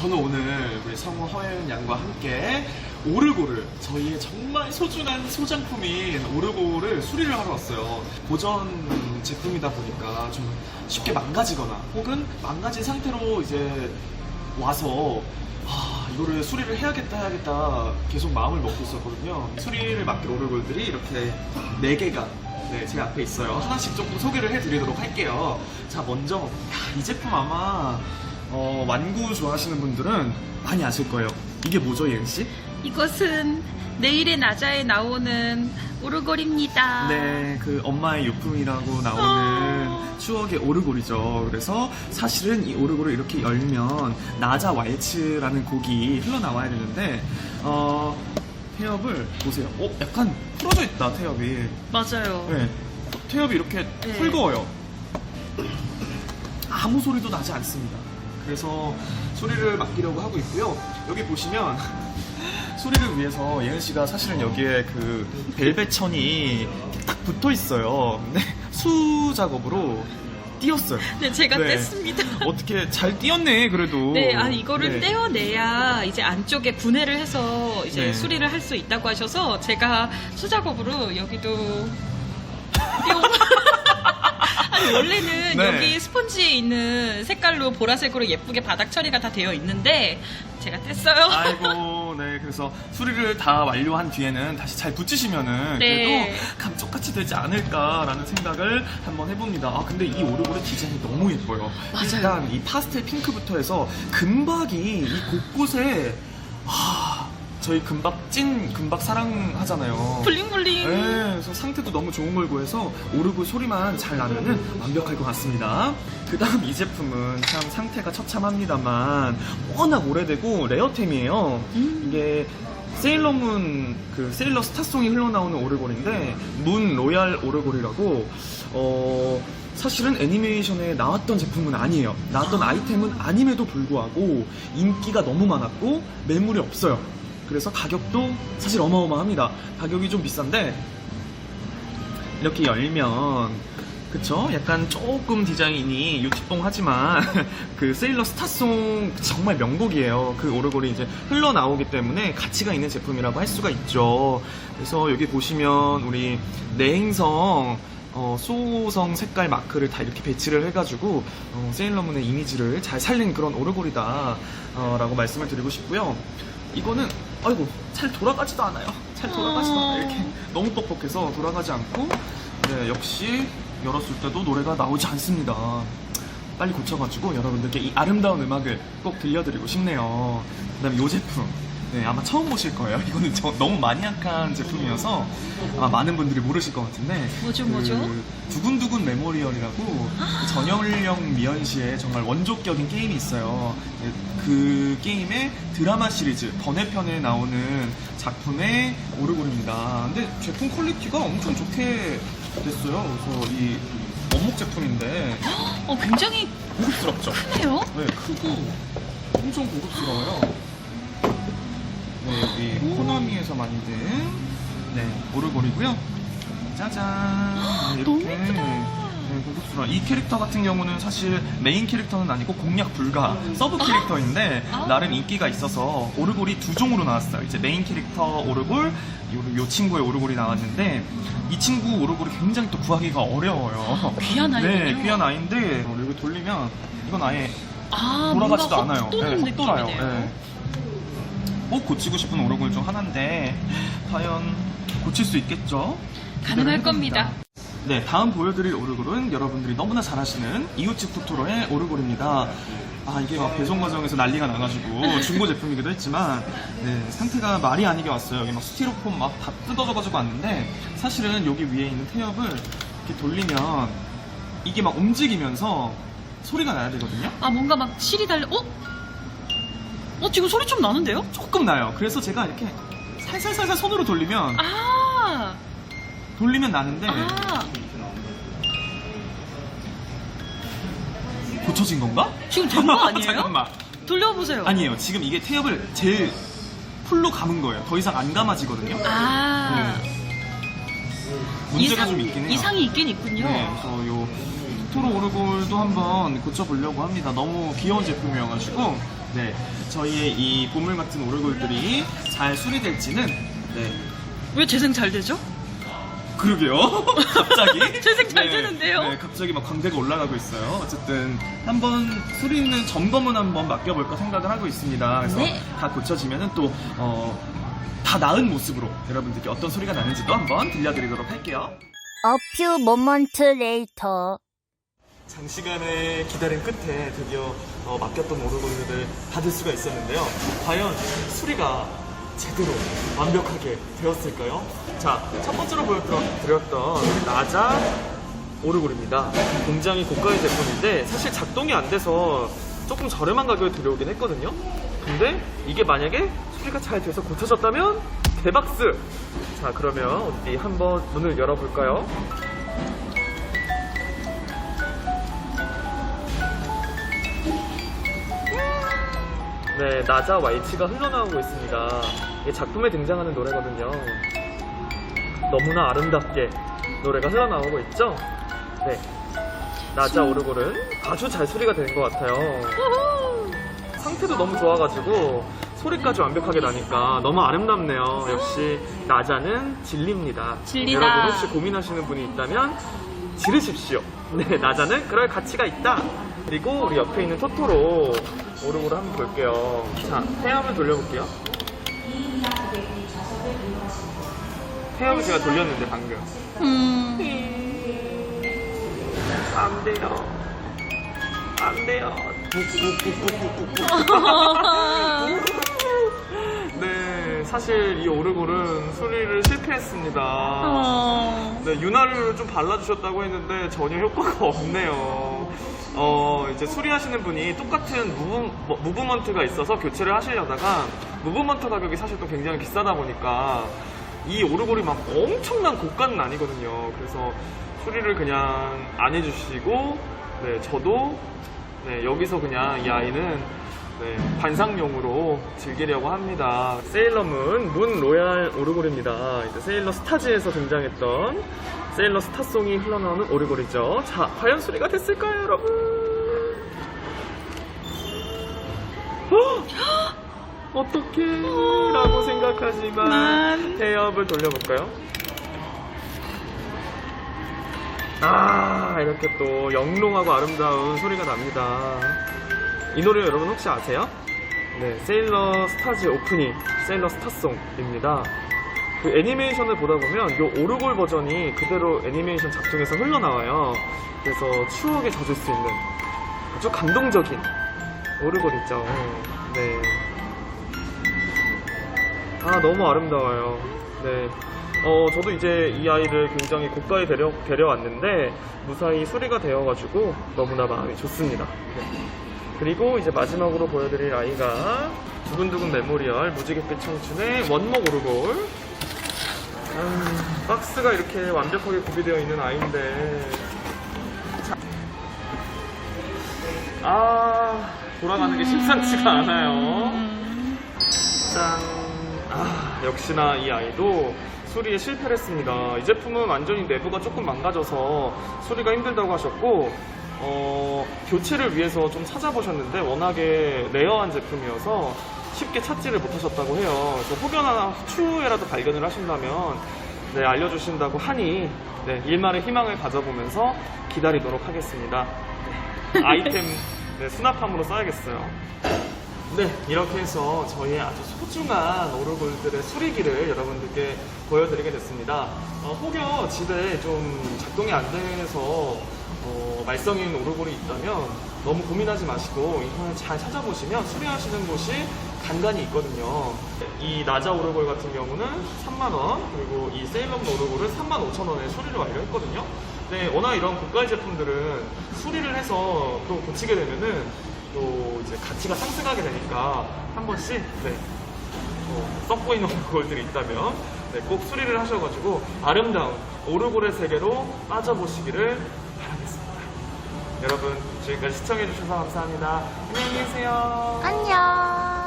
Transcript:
저는 오늘 우리 성우 허연 양과 함께 오르고를 저희의 정말 소중한 소장품인 오르고를 수리를 하러 왔어요. 고전 제품이다 보니까 좀 쉽게 망가지거나 혹은 망가진 상태로 이제 와서 아, 이거를 수리를 해야겠다 해야겠다 계속 마음을 먹고 있었거든요. 수리를 맡길 오르골들이 이렇게 4개가 네, 제 앞에 있어요. 하나씩 조금 소개를 해드리도록 할게요. 자, 먼저 야, 이 제품 아마 어, 완구 좋아하시는 분들은 많이 아실 거예요. 이게 뭐죠, 예은 씨? 이것은 내일의 나자에 나오는 오르골입니다. 네, 그 엄마의 유품이라고 나오는 어. 추억의 오르골이죠. 그래서 사실은 이 오르골을 이렇게 열면 나자 왈츠라는 곡이 흘러나와야 되는데 어, 태엽을 보세요. 어, 약간 풀어져 있다, 태엽이. 맞아요. 네, 태엽이 이렇게 네. 붉어요. 아무 소리도 나지 않습니다. 그래서 소리를 맡기려고 하고 있고요. 여기 보시면 소리를 위해서 예은 씨가 사실은 여기에 그 벨벳 천이 딱 붙어 있어요. 근데 수 작업으로 띄었어요. 네, 제가 네. 뗐습니다. 어떻게 잘 띄었네, 그래도. 네, 아 이거를 네. 떼어내야 이제 안쪽에 분해를 해서 이제 네. 수리를 할 수 있다고 하셔서 제가 수작업으로 여기도. 아니 원래는 네. 여기 스펀지에 있는 색깔로 보라색으로 예쁘게 바닥 처리가 다 되어 있는데 제가 뗐어요. 아이고, 네. 그래서 수리를 다 완료한 뒤에는 다시 잘 붙이시면은 네. 그래도 감쪽같이 되지 않을까라는 생각을 한번 해봅니다. 아, 근데 이 오르골의 디자인이 너무 예뻐요. 맞아요. 일단 이 파스텔 핑크부터 해서 금박이 이 곳곳에 아, 저희 금박 찐 금박 사랑하잖아요. 블링블링. 상태도 너무 좋은 걸 구해서 오르고 소리만 잘 나면은 완벽할 것 같습니다. 그 다음 이 제품은 참 상태가 처참합니다만 워낙 오래되고 레어템이에요. 음. 이게 세일러문 그 세일러 스타송이 흘러나오는 오르골인데 문 로얄 오르골이라고 어 사실은 애니메이션에 나왔던 제품은 아니에요. 나왔던 아이템은 아님에도 불구하고 인기가 너무 많았고 매물이 없어요. 그래서 가격도 사실 어마어마합니다. 가격이 좀 비싼데 이렇게 열면 그쵸? 약간 조금 디자인이 유치뽕하지만 그 세일러 스타송 정말 명곡이에요. 그 오르골이 이제 흘러나오기 때문에 가치가 있는 제품이라고 할 수가 있죠. 그래서 여기 보시면 우리 내행성 어, 소성 색깔 마크를 다 이렇게 배치를 해가지고 어, 세일러문의 이미지를 잘 살린 그런 오르골이다 어, 라고 말씀을 드리고 싶고요. 이거는 아이고 잘 돌아가지도 않아요. 잘 돌아가지도 어. 않아요. 이렇게 너무 뻑뻑해서 돌아가지 않고 네, 역시 열었을 때도 노래가 나오지 않습니다. 빨리 고쳐가지고 여러분들께 이 아름다운 음악을 꼭 들려드리고 싶네요. 그 다음 에 이 제품. 네, 아마 처음 보실 거예요. 이거는 저- 너무 마니악한 제품이어서 아마 많은 분들이 모르실 것 같은데. 뭐죠, 그 뭐죠? 두근두근 메모리얼이라고 그 전영일령 미연 씨의 정말 원조격인 게임이 있어요. 네, 그 게임의 드라마 시리즈 번외편에 나오는 작품의 오르골입니다. 근데 제품 퀄리티가 엄청 좋게 됐어요. 그래서 이 원목 제품인데 어 굉장히 고급스럽죠? 크네요. 네, 크고 엄청 고급스러워요. 네, 여기 코나미에서 만든 네, 오르골이고요. 짜잔. 네, 너무 이렇게 예쁘다. 네, 고급스러워. 이 캐릭터 같은 경우는 사실 메인 캐릭터는 아니고 공략 불가 서브 캐릭터인데 아. 나름 인기가 있어서 오르골이 두 종으로 나왔어요. 이제 메인 캐릭터 오르골, 요, 요 친구의 오르골이 나왔는데 이 친구 오르골이 굉장히 또 구하기가 어려워요. 귀한 아이군요. 네, 귀한 아이인데 어, 여기 돌리면 이건 아예 아, 돌아가지도 뭔가 않아요. 헛 도는 네, 헛 돌아요. 느낌이네요. 네. 꼭 고치고 싶은 오르골 중 하나인데 과연 고칠 수 있겠죠? 가능할 겁니다. 네, 다음 보여드릴 오르골은 여러분들이 너무나 잘 아시는 이웃집 토토로의 오르골입니다. 아, 이게 막 배송 과정에서 난리가 나가지고 중고 제품이기도 했지만, 네, 상태가 말이 아니게 왔어요. 여기 막 스티로폼 막 다 뜯어져가지고 왔는데, 사실은 여기 위에 있는 태엽을 이렇게 돌리면 이게 막 움직이면서 소리가 나야 되거든요? 아 뭔가 막 실이 달려. 어? 어 지금 소리 좀 나는데요? 조금 나요. 그래서 제가 이렇게 살살살살 손으로 돌리면, 아, 돌리면 나는데, 아 고쳐진 건가? 지금 된 거 아니에요? 잠깐만. 돌려보세요. 아니에요. 지금 이게 태엽을 제일 풀로 감은 거예요. 더 이상 안 감아지거든요. 아, 문제가 이상, 좀 있긴 해요. 이상이 있긴 있군요. 네, 그래서 요 토토로 오르골도 한번 고쳐보려고 합니다. 너무 귀여운 제품이어가지고 네, 저희의 이 보물 같은 오르골들이 잘 수리될지는 네, 왜 재생 잘 되죠? 그러게요. 갑자기 재생 잘 되는데요? 네, 갑자기 막 광대가 올라가고 있어요. 어쨌든 한번 수리는 점검은 한번 맡겨볼까 생각을 하고 있습니다. 그래서 네. 다 고쳐지면은 또 어, 다 나은 모습으로 여러분들께 어떤 소리가 나는지도 한번 들려드리도록 할게요. A few moments later. 장시간의 기다림 끝에 드디어 어, 맡겼던 오르골들을 받을 수가 있었는데요. 과연 수리가 제대로 완벽하게 되었을까요? 자, 첫 번째로 보여드렸던 나자 오르골입니다. 굉장히 고가의 제품인데 사실 작동이 안 돼서 조금 저렴한 가격에 들여오긴 했거든요. 근데 이게 만약에 수리가 잘 돼서 고쳐졌다면 대박스! 자, 그러면 어디 한번 문을 열어볼까요? 네, 나자 와이치가 흘러나오고 있습니다. 이게 작품에 등장하는 노래거든요. 너무나 아름답게 노래가 흘러나오고 있죠? 네. 나자 오르골은 아주 잘 소리가 되는 것 같아요. 상태도 너무 좋아가지고 소리까지 완벽하게 나니까 너무 아름답네요. 역시 나자는 진리입니다. 진리다. 여러분 혹시 고민하시는 분이 있다면 지르십시오. 네, 나자는 그럴 가치가 있다. 그리고 우리 옆에 있는 토토로 오르골을 한번 볼게요. 자, 태양을 돌려볼게요. 태양을 제가 돌렸는데 방금. 음. 안 돼요. 안 돼요. 네, 사실 이 오르골은 수리를 실패했습니다. 어. 네, 윤활유를 좀 발라주셨다고 했는데 전혀 효과가 없네요. 어, 이제 수리하시는 분이 똑같은 무브, 뭐, 무브먼트가 있어서 교체를 하시려다가 무브먼트 가격이 사실 또 굉장히 비싸다 보니까 이 오르골이 막 엄청난 고가는 아니거든요. 그래서 수리를 그냥 안 해주시고, 네, 저도 네, 여기서 그냥 이 아이는 네, 관상용으로 즐기려고 합니다. 세일러문 문 로얄 오르골입니다. 이제 세일러 스타즈에서 등장했던 세일러 스타송이 흘러나오는 오르골이죠. 자, 과연 수리가 됐을까요, 여러분? 어? 어떻게? 라고 생각하지만 만. 태엽을 돌려볼까요? 아, 이렇게 또 영롱하고 아름다운 소리가 납니다. 이 노래 여러분 혹시 아세요? 네, 세일러 스타즈 오프닝, 세일러 스타송입니다. 그 애니메이션을 보다 보면 이 오르골 버전이 그대로 애니메이션 작중에서 흘러나와요. 그래서 추억에 젖을 수 있는 아주 감동적인 오르골 있죠. 네. 아, 너무 아름다워요. 네. 어, 저도 이제 이 아이를 굉장히 고가에 데려, 데려왔는데 무사히 수리가 되어가지고 너무나 마음이 좋습니다. 네. 그리고 이제 마지막으로 보여드릴 아이가 두근두근 메모리얼 무지갯빛 청춘의 원목 오르골. 아, 박스가 이렇게 완벽하게 구비되어 있는 아이인데. 자. 아, 돌아가는 게 심상치가 않아요. 음. 짠. 아, 역시나 이 아이도 수리에 실패를 했습니다. 이 제품은 완전히 내부가 조금 망가져서 수리가 힘들다고 하셨고, 어, 교체를 위해서 좀 찾아보셨는데 워낙에 레어한 제품이어서 쉽게 찾지를 못하셨다고 해요. 그래서 혹여나 추후에라도 발견을 하신다면 네, 알려주신다고 하니 네, 일말의 희망을 가져보면서 기다리도록 하겠습니다. 네, 아이템 네, 수납함으로 써야겠어요. 네, 이렇게 해서 저희의 아주 소중한 오르골들의 수리기를 여러분들께 보여드리게 됐습니다. 어, 혹여 집에 좀 작동이 안 돼서 어, 말썽인 오르골이 있다면 너무 고민하지 마시고 인터넷 잘 찾아보시면 수리하시는 곳이 간간히 있거든요. 이 나자 오르골 같은 경우는 3만원, 그리고 이 세일럼 오르골은 3만 5천원에 수리를 완료했거든요. 네, 워낙 이런 고가의 제품들은 수리를 해서 또 고치게 되면은 또 이제 가치가 상승하게 되니까 한 번씩 네, 어, 썩고 있는 오르골들이 있다면 네, 꼭 수리를 하셔가지고 아름다운 오르골의 세계로 빠져보시기를. 여러분 지금까지 시청해주셔서 감사합니다. 안녕히 계세요. 안녕.